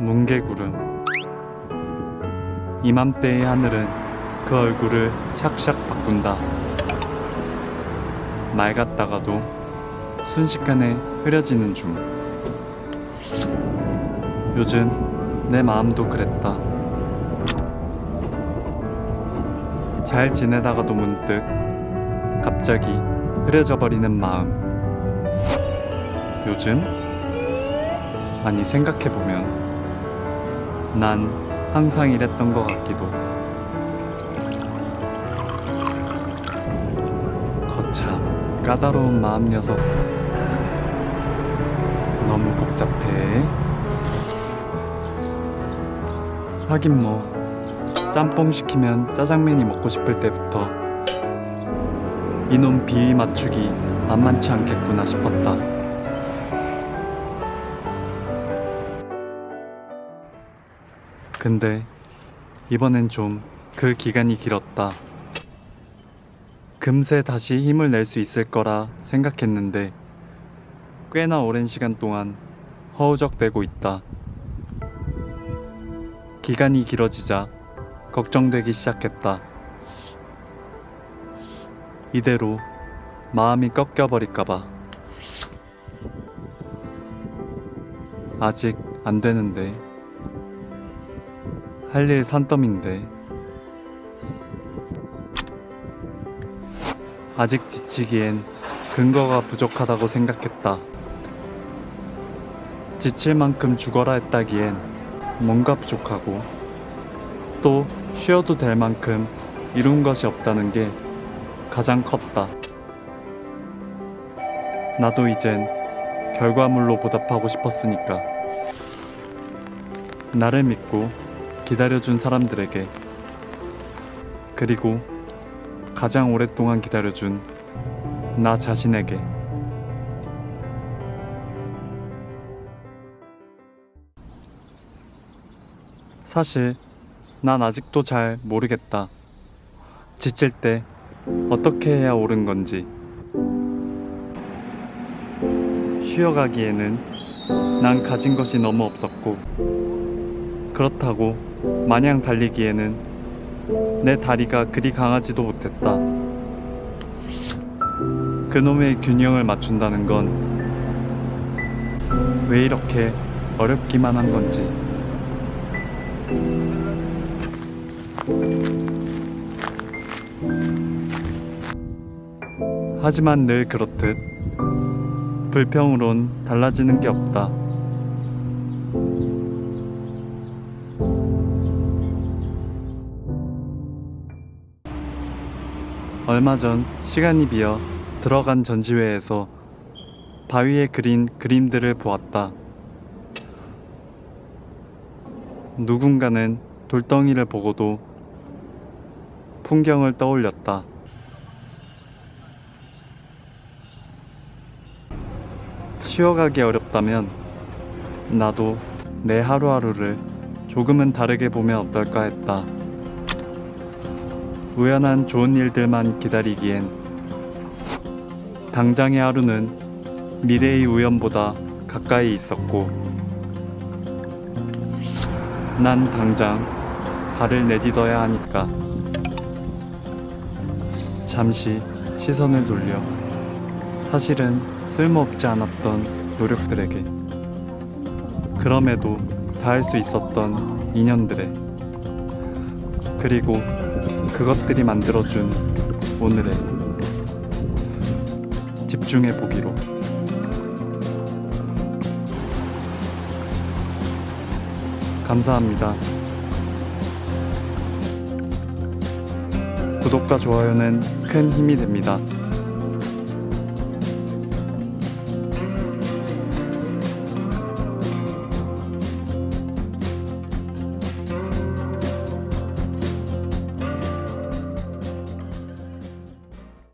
뭉게구름 이맘때의 하늘은 그 얼굴을 샥샥 바꾼다. 맑았다가도 순식간에 흐려지는 중. 요즘 내 마음도 그랬다. 잘 지내다가도 문득 갑자기 흐려져 버리는 마음. 요즘? 아니 생각해보면 난 항상 이랬던 것 같기도. 거참 까다로운 마음 녀석. 너무 복잡해. 하긴 뭐 짬뽕 시키면 짜장면이 먹고 싶을 때부터 이놈 비위 맞추기 만만치 않겠구나 싶었다 근데 이번엔 좀 그 기간이 길었다. 금세 다시 힘을 낼 수 있을 거라 생각했는데 꽤나 오랜 시간 동안 허우적대고 있다. 기간이 길어지자 걱정되기 시작했다. 이대로 마음이 꺾여버릴까봐. 아직 안 되는데. 할 일 산더미인데 아직 지치기엔 근거가 부족하다고 생각했다. 지칠 만큼 죽어라 했다기엔 뭔가 부족하고 또 쉬어도 될 만큼 이룬 것이 없다는 게 가장 컸다. 나도 이젠 결과물로 보답하고 싶었으니까. 나를 믿고 기다려준 사람들에게 그리고 가장 오랫동안 기다려준 나 자신에게 사실 난 아직도 잘 모르겠다. 지칠 때 어떻게 해야 옳은 건지 쉬어가기에는 난 가진 것이 너무 없었고 그렇다고 마냥 달리기에는 내 다리가 그리 강하지도 못했다. 그놈의 균형을 맞춘다는 건 왜 이렇게 어렵기만 한 건지. 하지만 늘 그렇듯 불평으론 달라지는 게 없다. 얼마 전 시간이 비어 들어간 전시회에서 바위에 그린 그림들을 보았다. 누군가는 돌덩이를 보고도 풍경을 떠올렸다. 쉬어가기 어렵다면 나도 내 하루하루를 조금은 다르게 보면 어떨까 했다. 우연한 좋은 일들만 기다리기엔 당장의 하루는 미래의 우연보다 가까이 있었고 난 당장 발을 내딛어야 하니까. 잠시 시선을 돌려 사실은 쓸모없지 않았던 노력들에게 그럼에도 닿을 수 있었던 인연들에 그리고 그것들이 만들어준 오늘에 집중해 보기로 감사합니다. 구독과 좋아요는 큰 힘이 됩니다.